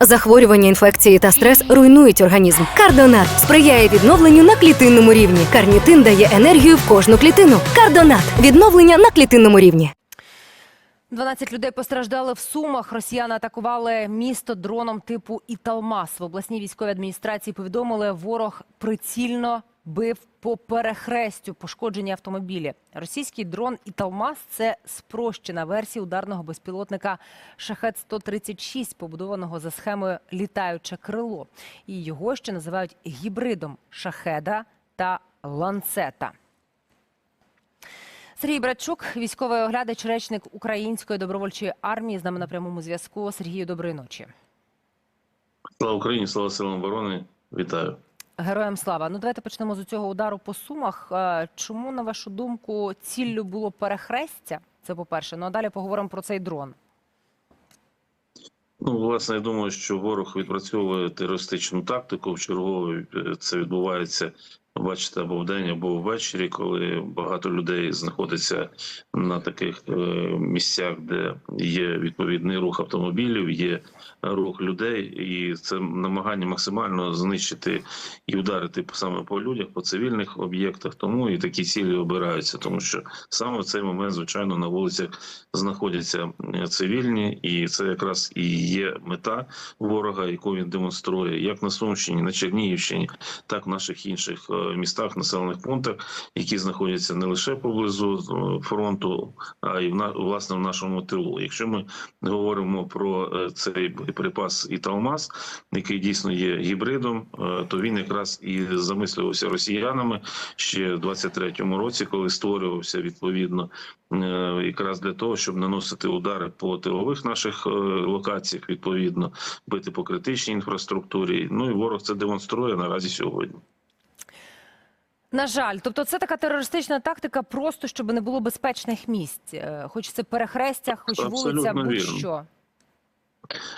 Захворювання, інфекції та стрес руйнують організм. Кардонат сприяє відновленню на клітинному рівні. Карнітин дає енергію в кожну клітину. Кардонат відновлення на клітинному рівні. 12 людей постраждали в Сумах. Росіяни атакували місто дроном типу Італмас. В обласній військовій адміністрації повідомили, ворог прицільно бив по перехрестю пошкоджені автомобілі. Російський дрон Італмас це спрощена версія ударного безпілотника Шахет 136 побудованого за схемою літаюче крило. І його ще називають гібридом шахеда та ланцета. Сергій Братчук, військовий оглядач, речник Української добровольчої армії, з нами на прямому зв'язку. Сергію, доброї ночі. Слава Україні, слава силам оборони. Вітаю. Героям слава. Ну давайте почнемо з цього удару по сумах. Е, Чому, на вашу думку, ціллю було перехрестя? Це по-перше. Ну а далі поговоримо про цей дрон. Ну, власне, я думаю, що ворог відпрацьовує терористичну тактику. В чергове е, це відбувається, бачите, або вдень, або ввечері, коли багато людей знаходиться на таких е, місцях, де є відповідний рух автомобілів, є рух людей, і це намагання максимально знищити і ударити саме по людях, по цивільних об'єктах. Тому і такі цілі обираються, тому що саме в цей момент, звичайно, на вулицях знаходяться е, цивільні, і це якраз і є мета ворога, яку він демонструє, як на Сумщині, на Чернігівщині, так і в наших інших е, містах, населених пунктах, які знаходяться не лише поблизу е, фронту, а й власне в нашому тилу. Якщо ми говоримо про е, цей боєприпас Італмас, який дійсно є гібридом, е, то він якраз і замислювався росіянами ще в 23-му році, коли створювався відповідно якраз для того, щоб наносити удари по тилових наших локаціях, відповідно бити по критичній інфраструктурі. Ну і ворог це демонструє наразі сьогодні. На жаль, тобто це така терористична тактика, просто щоб не було безпечних місць. Е, Хоч це перехрестя, хоч Абсолютно вулиця, будь-що.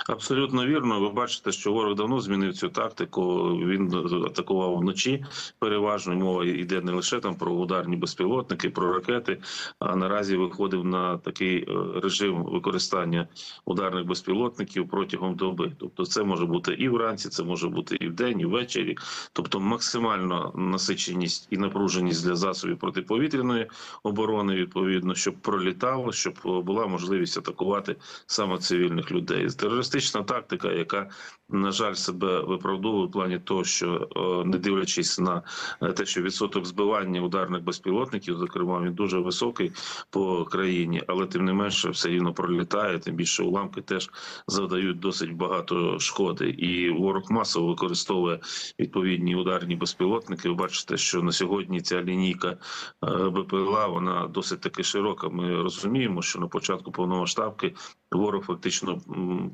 Абсолютно вірно. Ви бачите, що ворог давно змінив цю тактику. Він атакував вночі. Переважно мова йде не лише там про ударні безпілотники, про ракети. А наразі виходив на такий е, режим використання ударних безпілотників протягом доби. Тобто, це може бути і вранці, це може бути і вдень, і ввечері. Тобто, максимальна насиченість і напруженість для засобів протиповітряної оборони, відповідно, щоб пролітало, щоб е, була можливість атакувати саме цивільних людей. Терористична тактика, яка на жаль себе виправдовує в плані того, що е, не дивлячись на е, те, що відсоток збивання ударних безпілотників, зокрема, він дуже високий по країні, але тим не менше все рівно пролітає. Тим більше уламки теж завдають досить багато шкоди, і ворог масово використовує відповідні ударні безпілотники. Ви бачите, що на сьогодні ця лінійка е, БПЛА вона досить таки широка. Ми розуміємо, що на початку повномасштабки ворог фактично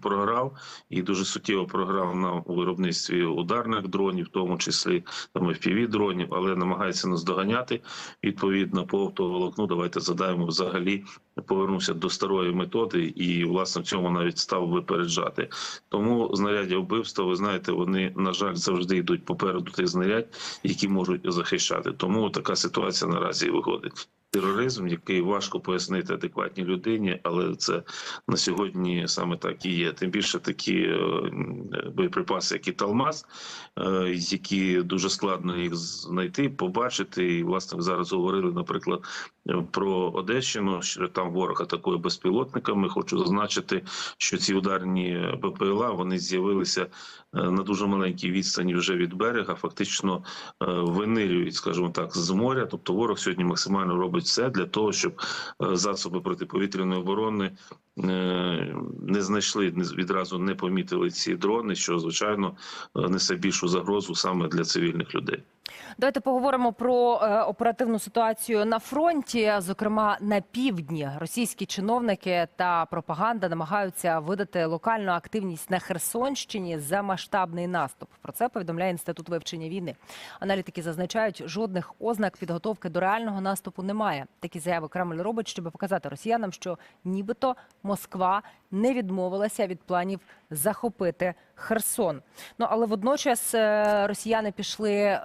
програв і дуже суттєво програв на виробництві ударних дронів, в тому числі там fpv дронів, але намагається нас доганяти відповідно по оптоволокну. Давайте задаємо взагалі. Повернувся до старої методи, і власне в цьому навіть став випереджати. Тому знаряддя вбивства, ви знаєте, вони на жаль завжди йдуть попереду тих знарядь, які можуть захищати. Тому така ситуація наразі і виходить. Тероризм, який важко пояснити адекватній людині, але це на сьогодні саме так і є. Тим більше такі е, боєприпаси, як і Талмаз, е, які дуже складно їх знайти, побачити. І власне зараз говорили, наприклад, е, про Одещину, що там ворог атакує безпілотниками. Хочу зазначити, що ці ударні БПЛА вони з'явилися е, на дуже маленькій відстані вже від берега. Фактично е, винирюють, скажімо так, з моря. Тобто ворог сьогодні максимально робить все для того, щоб е, засоби протиповітряної оборони не знайшли відразу не помітили ці дрони, що звичайно е, несе більшу загрозу саме для цивільних людей. Давайте поговоримо про е, оперативну ситуацію на фронті, зокрема на півдні. Російські чиновники та пропаганда намагаються видати локальну активність на Херсонщині за масштабний наступ. Про це повідомляє інститут вивчення війни. Аналітики зазначають, жодних ознак підготовки до реального наступу немає. Такі заяви Кремль робить, щоб показати росіянам, що нібито Москва не відмовилася від планів захопити Херсон. Ну але водночас е, росіяни пішли е,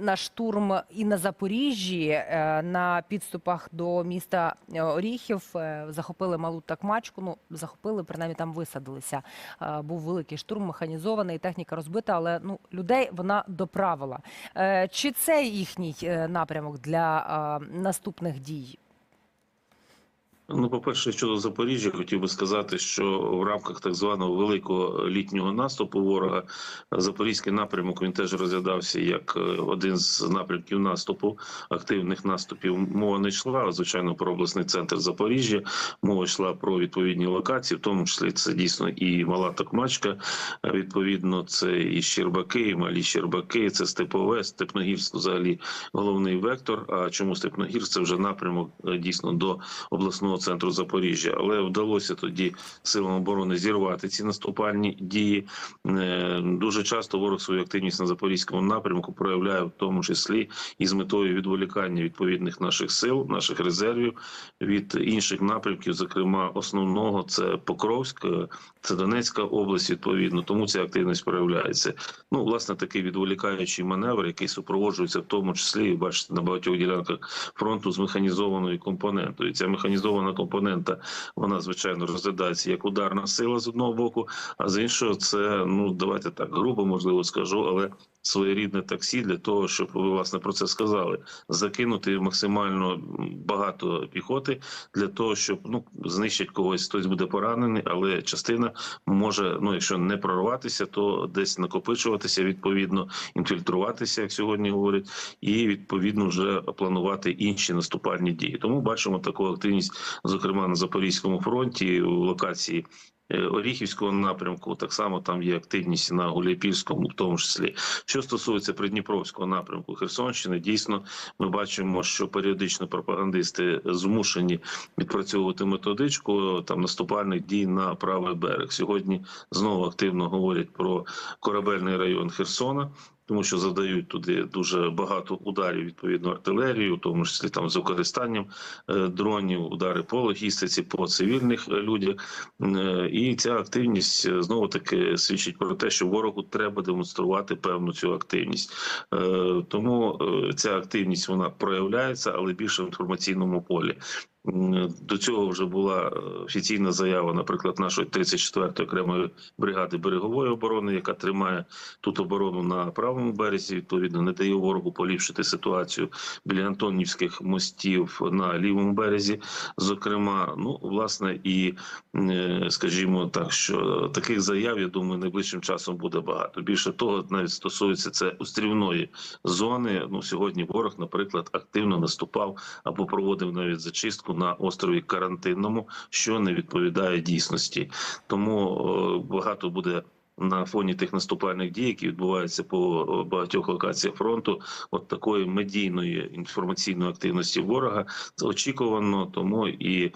на штурм і на Запоріжжі е, на підступах до міста Оріхів. Захопили малу такмачку. Ну захопили, принаймні там висадилися. Був великий штурм, механізований, техніка розбита, але ну людей вона доправила. Чи це їхній напрямок для наступних дій? Ну, по-перше, щодо Запоріжжя, хотів би сказати, що в рамках так званого великого літнього наступу ворога запорізький напрямок він теж розглядався як е, один з напрямків наступу, активних наступів. Мова не йшла, звичайно, про обласний центр Запоріжжя. Мова йшла про відповідні локації, в тому числі це дійсно і мала Токмачка. е, Відповідно, це і Щербаки, і малі Щербаки, це Степове, Степногірськ, взагалі головний вектор. А чому Степногірськ? Це вже напрямок е, дійсно до обласного центру Запоріжжя, але вдалося тоді силам оборони зірвати ці наступальні дії. Е, Дуже часто ворог свою активність на запорізькому напрямку проявляє в тому числі і з метою відволікання відповідних наших сил, наших резервів від інших напрямків, зокрема основного це Покровськ, е, це Донецька область. Відповідно, тому ця активність проявляється. Ну, власне, такий відволікаючий маневр, який супроводжується в тому числі, бачите, на багатьох ділянках фронту з механізованою компонентою. Ця механізована компонента, вона звичайно розглядається як ударна сила з одного боку, а з іншого, це ну давайте так грубо можливо скажу, але своєрідне таксі для того, щоб ви власне про це сказали, закинути максимально багато піхоти для того, щоб ну знищити когось, хтось буде поранений, але частина може, ну якщо не прорватися, то десь накопичуватися відповідно, інфільтруватися, як сьогодні говорять, і відповідно вже планувати інші наступальні дії. Тому бачимо таку активність, зокрема на запорізькому фронті, в локації. Е, Оріхівського напрямку так само там є активність на Гуляйпільському, в тому числі. Що стосується Придніпровського напрямку Херсонщини, дійсно ми бачимо, що періодично пропагандисти змушені відпрацьовувати методичку там наступальних дій на правий берег. Сьогодні знову активно говорять про корабельний район Херсона. Тому що задають туди дуже багато ударів відповідно артилерію, в тому числі там з використанням е, дронів, удари по логістиці, по цивільних е, людях. Е, І ця активність знову таки свідчить про те, що ворогу треба демонструвати певну цю активність. Тому ця активність вона проявляється, але більше в інформаційному полі. До цього вже була е, офіційна заява, наприклад, нашої 34-ї окремої бригади берегової оборони, яка тримає тут оборону на правому березі. Відповідно, не дає ворогу поліпшити ситуацію біля Антонівських мостів на лівому березі. Зокрема, ну власне, і е, скажімо так, що таких заяв, я думаю, найближчим часом буде багато. Більше того, навіть стосується це острівної зони. Ну сьогодні ворог, наприклад, активно наступав або проводив навіть зачистку на острові карантинному, що не відповідає дійсності. Тому е, багато буде. На фоні тих наступальних дій, які відбуваються по е, багатьох локаціях фронту, от такої медійної інформаційної активності ворога це очікувано, тому і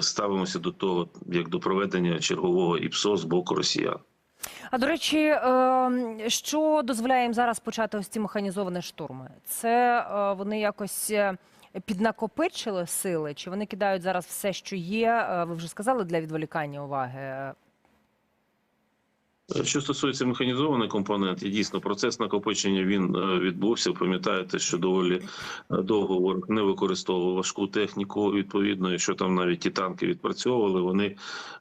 ставимося до того як до проведення чергового ІПСО з боку росіян. А до речі, е, що дозволяє їм зараз почати ось ці механізовані штурми? Це е, вони якось піднакопичили сили, чи вони кидають зараз все, що є? е, Ви вже сказали для відволікання уваги. Що стосується механізованих компонентів, дійсно процес накопичення він е, відбувся. Пам'ятаєте, що доволі е, довго ворог не використовував важку техніку. Відповідно, якщо там навіть ті танки відпрацьовували, вони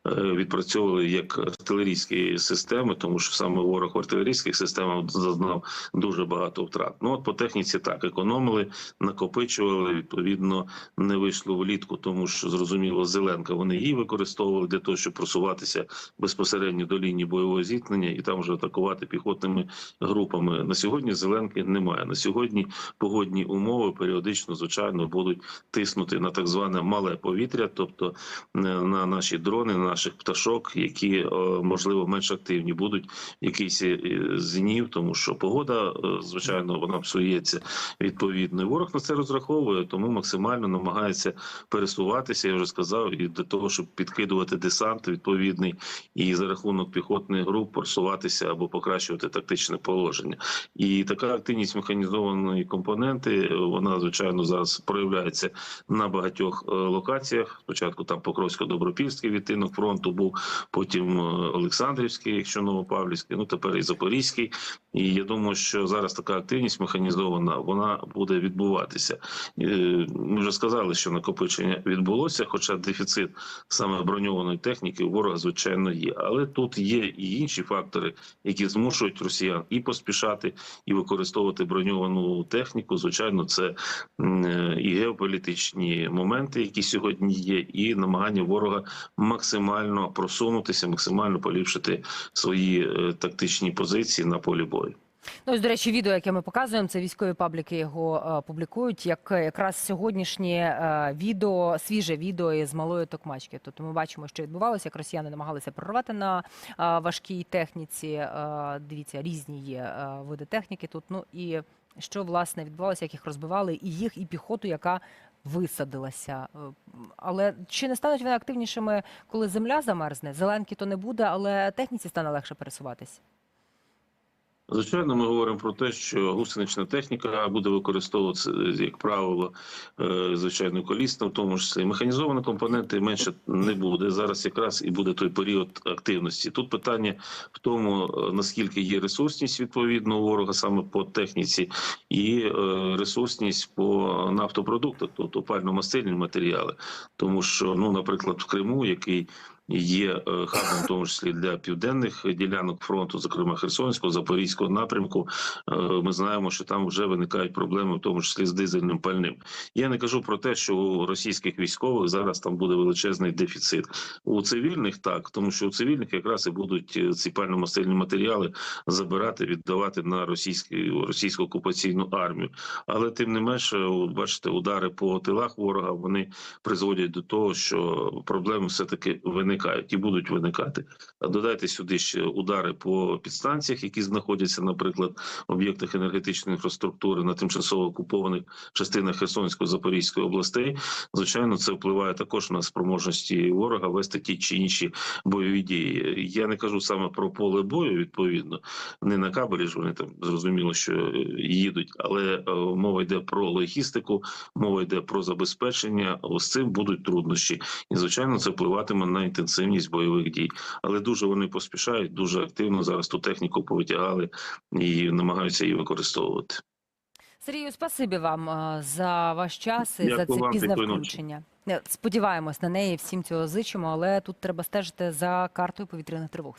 е, відпрацьовували як артилерійські системи, тому що саме ворог в артилерійських системах зазнав дуже багато втрат. Ну от по техніці так економили, накопичували. Відповідно, не вийшло влітку, тому що зрозуміло, Зеленка вони її використовували для того, щоб просуватися безпосередньо до лінії бойового зіткнення і там вже атакувати піхотними групами. На сьогодні зеленки немає. На сьогодні погодні умови періодично, звичайно, будуть тиснути на так зване мале повітря, тобто е, на наші дрони, на наших пташок, які е, можливо менш активні будуть в якийсь е, з днів, тому що погода, звичайно, вона псується відповідно. Ворог на це розраховує, тому максимально намагається пересуватися. Я вже сказав, і для того, щоб підкидувати десант відповідний, і за рахунок піхотних груп просуватися або покращувати тактичне положення. І така активність механізованої компоненти е, вона звичайно зараз проявляється на багатьох е, локаціях. Спочатку там Покровсько-Добропільський відтинок фронту був, потім е, Олександрівський, якщо Новопавлівський, ну тепер і Запорізький. І я думаю, що зараз така активність механізована вона буде відбуватися. Ми вже сказали, що накопичення відбулося, хоча дефіцит саме броньованої техніки ворога звичайно є. Але тут є і інші фактори, які змушують росіян і поспішати, і використовувати броньовану техніку. Звичайно, це е, і геополітичні моменти, які сьогодні є, і намагання ворога максимально просунутися, максимально поліпшити свої е, тактичні позиції на полі бою. Ну, ось, до речі, відео, яке ми показуємо, це військові пабліки його е, публікують. Як е, якраз сьогоднішнє е, відео, свіже відео із малої токмачки. Тобто ми бачимо, що відбувалося, як росіяни намагалися прорвати на е, важкій техніці. Е, дивіться, різні є е, види техніки тут. Ну і що власне відбувалося, як їх розбивали, і їх, і піхоту, яка висадилася. Е, Але чи не стануть вони активнішими, коли земля замерзне? Зеленки то не буде, але техніці стане легше пересуватись. Звичайно, ми говоримо про те, що гусенична техніка буде використовуватися, як правило, е, звичайно, колісна, в тому числі механізовані компоненти менше не буде. Зараз якраз і буде той період активності. Тут питання в тому, е, наскільки є ресурсність відповідно у ворога саме по техніці, і е, ресурсність по нафтопродуктах, тобто пально-мастильні матеріали. Тому що, ну, наприклад, в Криму, який є е, хабом, в тому числі для південних ділянок фронту, зокрема Херсонського, Запорізького напрямку. Е, Ми знаємо, що там вже виникають проблеми, в тому числі з дизельним пальним. Я не кажу про те, що у російських військових зараз там буде величезний дефіцит. У цивільних так, тому що у цивільних якраз і будуть е, ці пально-мастильні матеріали забирати, віддавати на російську російську окупаційну армію. Але тим не менше, бачите, удари по тилах ворога вони призводять до того, що проблеми все таки виникають і будуть виникати. А додайте сюди ще удари по підстанціях, які знаходяться, наприклад, в об'єктах енергетичної інфраструктури на тимчасово окупованих частинах Херсонської Запорізької областей. Звичайно, це впливає також на спроможності ворога вести ті чи інші бойові дії. Я не кажу саме про поле бою, відповідно, не на кабелі ж вони там зрозуміло, що е, їдуть, але е, мова йде про логістику, мова йде про забезпечення. З цим будуть труднощі, і звичайно, це впливатиме на інтенсивність бойових дій. Але дуже вони поспішають, дуже активно зараз ту техніку повитягали і намагаються її використовувати. Сергію, спасибі вам е, за ваш час і за це вам, пізне ночі. включення. Е, Сподіваємось на неї, всім цього зичимо, але тут треба стежити за картою повітряних тривог.